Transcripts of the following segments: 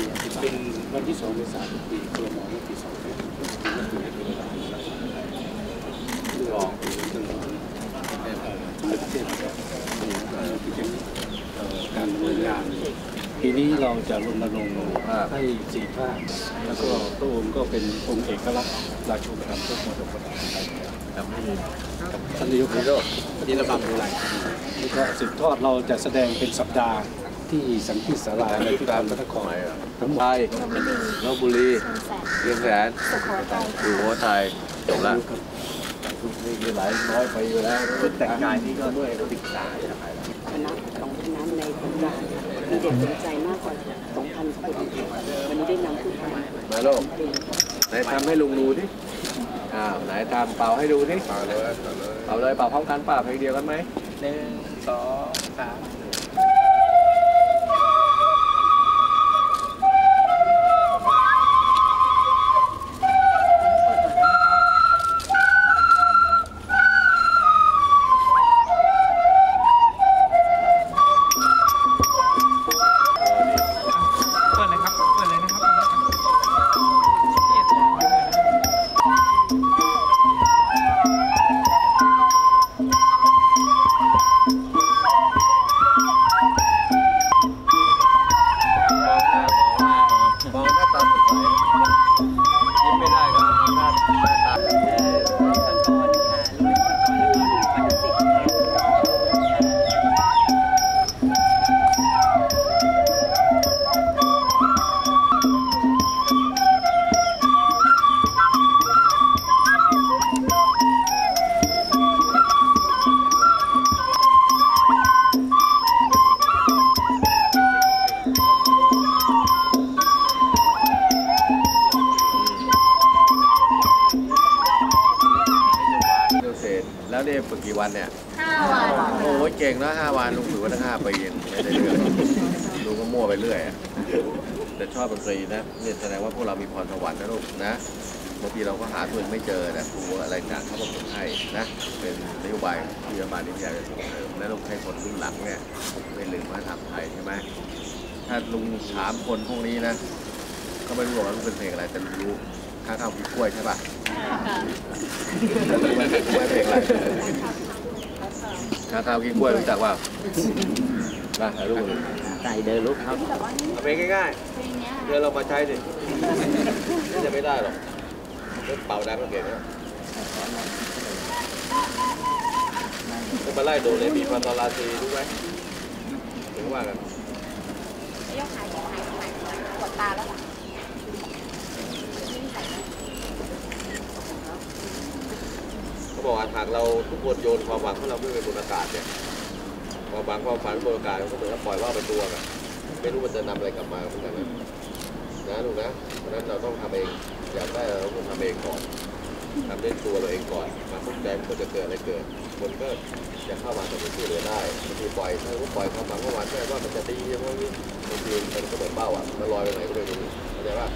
ปีเป็นวันที่สองเมษายนปีครมเมื่อปีสองเป็นนักเรีเป็นระดับรัฐไทยที่รองเป็นเรื่องของประเทศเอ่อที่เป็นเอ่อการดำเนินงานปีนี้เราจะรณรงค์ให้สี่ภาคแล้วก็พระองค์ก็เป็นองค์เอกลักษณ์ราชูปถัมภ์ทุกมรดกประทานไทยครับท่านนายกครับที่ระบำดูไรแล้วก็สืบทอดเราจะแสดงเป็นสัปดาห์ ที่สังคีศาลาในพิพิธภัณฑ์พระนครทั้งหมดไทยลบบุรีเชียงแสนเชียงแสนสุโขทัยสุโขทัยจบละนี่คือหลายร้อยปีอยู่แล้วแต่งกายนี่ก็ด้วยติดตาใช่ไหมคณะของคณะในโครงการมีเด็กสนใจมากกว่า2,000คนวันนี้ได้นำผู้ทำมาโลกเพลงไหนทำให้ลุงดูดิอ้าวไหนทำเป่าให้ดูดิเป่าเลยเป่าเลยเป่าพร้อมกันเป่าเพลงเดียวกันไหมหนึ่งสองสาม แล้วเนี่ยฝึกกี่วันเนี่ยห้าวันโอ้ยเก่งนะห้าวันลุงถือว่าทั้งห้าปีเองไม่ได้เรื่องลุงก็มั่วไปเรื่อยอะแต่ชอบดนตรีนะเนี่ยแสดงว่าพวกเรามีพรสวรรค์นะลูกนะบางทีเราก็หาตัวเองไม่เจอแต่ครูอะไรต่างเขาบอกฝึกให้นะเป็นนโยบายที่รัฐบาลที่อยากจะส่งเสริมและลูกให้คนรุ่นหลังเนี่ยไม่ลืมวัฒนธรรมไทยใช่ไหมถ้าลุงถามคนพวกนี้นะก็ไม่รู้หรอกว่าลุงเป็นเพลงอะไรแต่ลุงรู้ ข้าวข้าวกินกล้วยใช่ปะรู้ไหมรู้ไหมเพลงอะไรข้าวข้าวกินกล้วยรู้จักว่ามาถ่ายรูปเลยใส่เดินลุกครับเอาเพลงง่ายเพลงเนี้ยๆเดี๋ยวเรามาใช้ดินี่จะไม่ได้หรอกเล่นเป่าดังก็เก่งนะก็มาไล่โดเลยมีฟาตอลาซีรู้ไหมถึงว่ากันยกหายยกหายหายปวดตาแล้วล่ะ เขาบอกว่าหากเราทุกคนโยนความหวังของเราขึ้นไปบนอากาศเนี่ยความหวังความฝันบนอากาศมันก็เหมือนกับปล่อยว่าวไปตัวกันไม่รู้มันจะนำอะไรกลับมาเหมือนกันนะนะลูกนะเพราะนั้นเราต้องทำเองอยากได้เราต้องทำเองก่อนทำด้วยตัวเราเองก่อนมาสนใจมันก็จะเกิดอะไรเกิด คนก็จะเข้ามาทำให้ช่วยเหลือได้บางทีปล่อยถ้าปล่อยความหวังความหวังแค่ว่ามันจะดีอย่างนี้บางทีมันก็เหมือนเป้าอะมันลอยไปไหนก็ไม่รู้เข้าใจป่ะ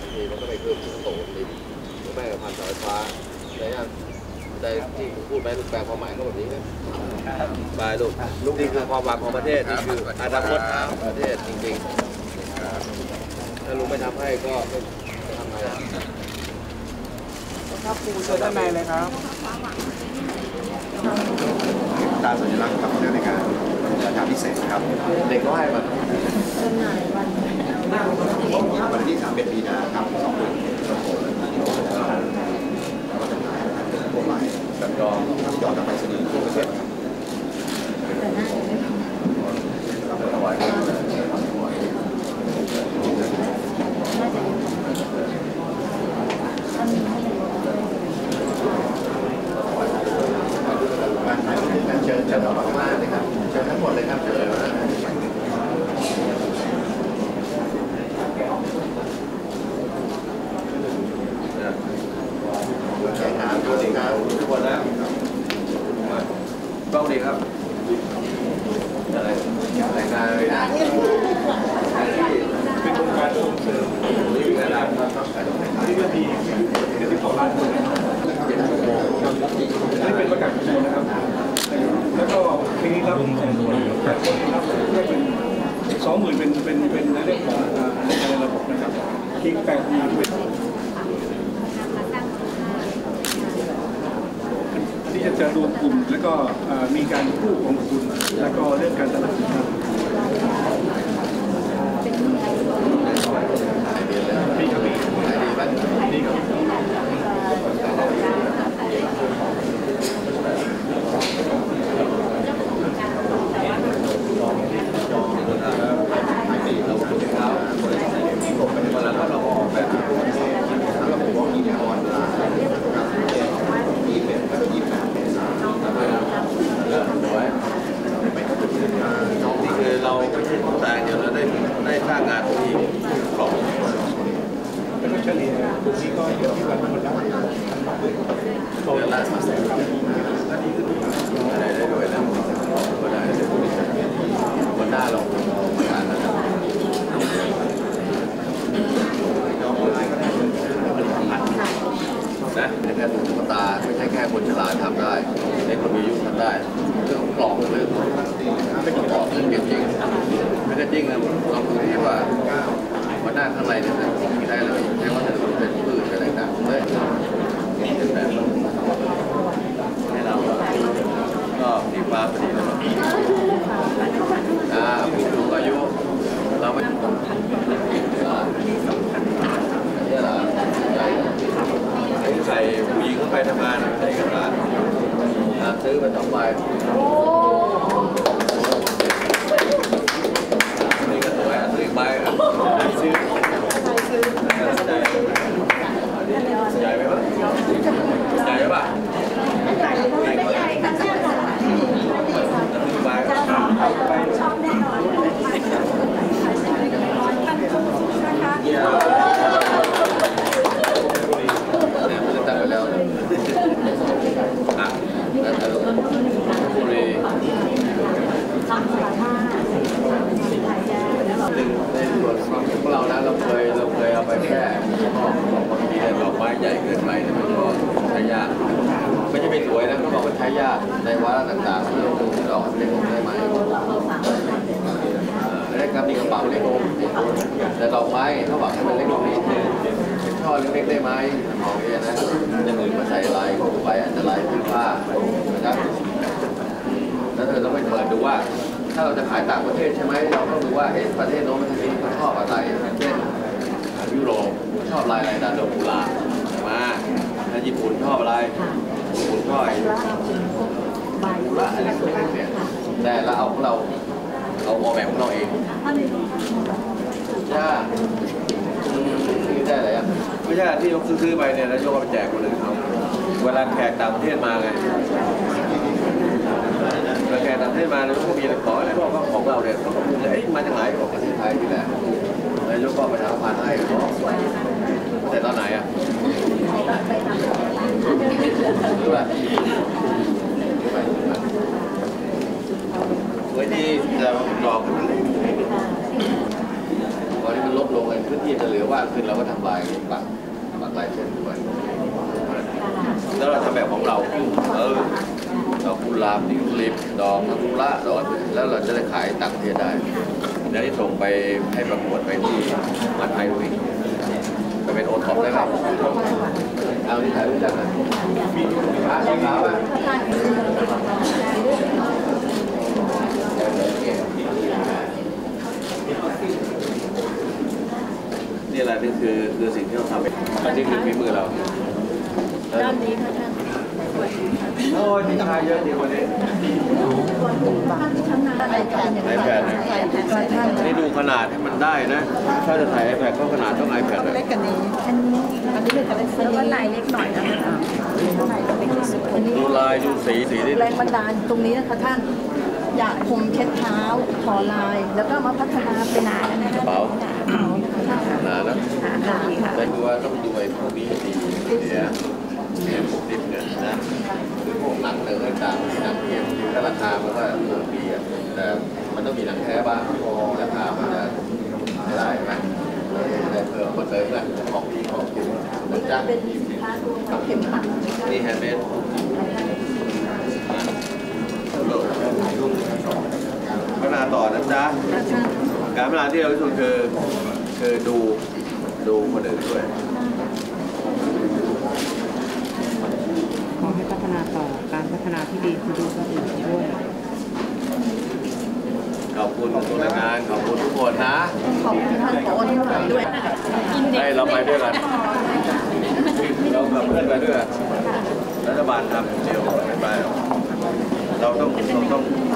บางทีมันก็ไม่ขึ้นมันก็ตกลงดินหรือแม่กับพันสาไฟฟ้าอะไรอย่าง ใจที่พูดไปลูกแปลความหมายก็แบบนี้นะบายลูกลูกนี่คือความหวังของประเทศนี่คืออนาคตของประเทศจริงๆถ้าลุงไม่ทำให้ก็ไม่จะทำไงอะเชิญด้านในเลยครับตามสัญลักษณ์กับเรื่องในการราชการพิเศษครับ เด็กก็ให้มาจำหน่ายวันวันที่31มีนาครับสองวันสองคนแล้วก็จำหน่ายพวกให ม่แล้วก็รับยอดทางไปรษณีย์ทุกประเทศครับ แต่น่าจะไม่ทำ รับถวาย น่าจะยังถ้ามีให้ดู มาถ่ายรูปด้วยกันเชิญเชิญออกมาข้างล่างเลยครับเชิญทั้งหมดเลยครับเชิญมาแขกขาตัวสิครับ ทุกคนนะต้องดีครับอะไรรายงานเลยนะเป็นโครงการส่งเสริมนี่เป็นอะไรนี่ก็ดีเดี๋ยวที่ขอร้านคนนะครับนี่เป็นประกาศของนะครับ แล้วก็ รวมรวมรวมครับ สองหมื่นเป็นเป็นเป็นในเรื่องของอ่าในระบบนะครับคิกแปดหมื่นเป็นอันนี้จะจะ รวมกลุ่ม แล้วก็มีการคู่ของคุณ แล้วก็เรื่องการตลาดนะครับมีครับมีมีครับ นี่คือเราไม่ใช่ผู้ตายเดียวเราได้ได้สร้างงานตรงนี้กล่อง แล้วก็เฉลี่ยกลุ่มนี้ก็อยู่ที่วันคนละ เดือนละอะไรได้ด้วยนะก็ได้วันหน้าเราทานนะครับนะไม่ใช่ตุ๊กตาไม่ใช่แค่คนฉลาดทำได้ให้คนมีอายุทำได้เรื่องกล่องเรื่องไม่ต้องบอกเรื่องเก็บจริงไม่ก็จ ริงนะเราดูที่ว่าวันหน้าข้างในเนี่ยนะได้เลยใช้วัสดุเป็นพืชอะไรต่างๆเลยเป็นแบบให้เราก็มีความพอดีนะครับอ่าผู้สูงอายุเราไม่อ่าเนี่ยเหรอใส่ผู้หญิงเข้าไปทำงานใส่กระดาษอ่าซื้อมาสองใบนี่ก็สวยอะซื้ออีกใบอะซื้อใจใจไหมวะใจไหมวะใจไหมวะซื้อใบอะเนี่ยมันจะตัดไปแล้วนะอะแล้วแต่ละบุรี หนึ่งในส่วนความคิดของเรานะเราเคยเราเคยเอาไป แค่บางทีดอกไม้ใหญ่เกินไปเนี่มันก็ใช้ยากไม่ใช่ไม่สวยนะเขาบอกว่าใช้ยากในวาระต่างๆที่เราดูดอกเล็กลงได้ไหมได้ครับมีกระเป๋าเล็กลงแต่ดอกไม้เขาบอกให้มันเล็กลงนิดนึงเป็นช่อเล็กๆได้ไหมมองอย่างนี้นอย่างอื่นมาใส่ลายไปอาจจะลายพื้นผ้านะครับแล้วเธอต้องไปเปิดดูว่า ถ้าเราจะขายต่างประเทศใช่ไหมเราต้องดูว่าเอ๊ะประเทศโน้นประเทศนี้เขาชอบอะไรเช่น ชอบลายอะไรดาโดกุลามาถ้าญี่ปุ่นชอบอะไรญี่ปุ่นชอบไอ้กุลาอะไรพวกนี้เนี่ยแต่เราเอาของเราเราออกแบบของเราเองจ้านี่ได้อะไรอะไม่ใช่ที่ยกซื้อๆไปเนี่ยแล้วยกเอาไปแจกคนอื่นเขาเวลาแขกต่างประเทศมาไงแล้วแกต่างประเทศมาแล้วก็มีอะไรขออะไรบอกว่าของเราเนี่ยเขาก็พูดเลยเอ้ยมาจากไหนบอกประเทศไทยนี่แหละนายกก็ประชาสัมพันธ์ให้เขา แต่ตอนไหนอะรู้ป่ะสวยดีแต่ดอกมันเล็กตอนนี้มันลดลงเลยพื้นที่จะเหลือว่างขึ้นเราก็ทำลายปักปักลายเส้นด้วยแล้วเราทำแบบของเราเออดอกกุหลาบดิวลิปดอกซากุระดอกแล้วเราจะได้ขายต่างประเทศได้เดี๋ยวนี้ส่งไปให้ประกวดไปที่มาไทยวิ เป็นโอท็อปได้ไหมเอาที่ถ่ายรูปจังนะมีร้านสีขาวอะนี่แหละนี่คือคือสิ่งที่เราทำอันนี้คือฝีมือเราด้านนี้ค่ะท่าน โอ้ยมีชายเยอะดีกว่านี้ไอแพดไอแพดนะไอแพดท่านนี่ดูขนาดให้มันได้นะ ถ้าจะถ่าย iPad ก็ขนาดต้อง iPad เลยเล็กกันนี้อันนี้อันนี้เป็นกระเป็นแล้วก็ลายเล็กหน่อยนะคะดูลายดูสีสีนี่แรงบันดาลตรงนี้นะคะท่านอยากคมเช็ดเท้าถอลาย แล้วก็มาพัฒนาเป็นหนานะคะกระเป๋าหนานะคะท่านหนานะค่ะแต่ดูว่าต้องดูไอ้พวกนี้ให้ดีเนี่ย เนี่ยพวกดิบเนี่ยนะคือพวกหนังเนื้อต่างหนังเทียมถ้าราคามันก็เออดีอะแต่มันต้องมีหนังแท้บ้างพอราคามันจะได้ไหมเราจะได้เพิ่มมาเติมกันของดีของจริงนะจ๊ะเป็นสินค้าตัวกับเข็มขัดนะคะนี่แฮนด์เมดการพัฒนาที่เราที่สุดคือคือดูดูคนอื่นด้วย ขอให้พัฒ นาต่อการพัฒนาที่ดีคือดูคนอื่นด้วยขอบคุณทุกหน่วยงานขอบคุณทุกคนนะขอบคุณท่านผอที่ทำด้วยกินเด็กให้เราไปด้วยกันเรากับเพื่อนไปด้วยกันรัฐบาลทำเดียวไม่ไปหรอกเราต้องเราต้องทำไปด้วย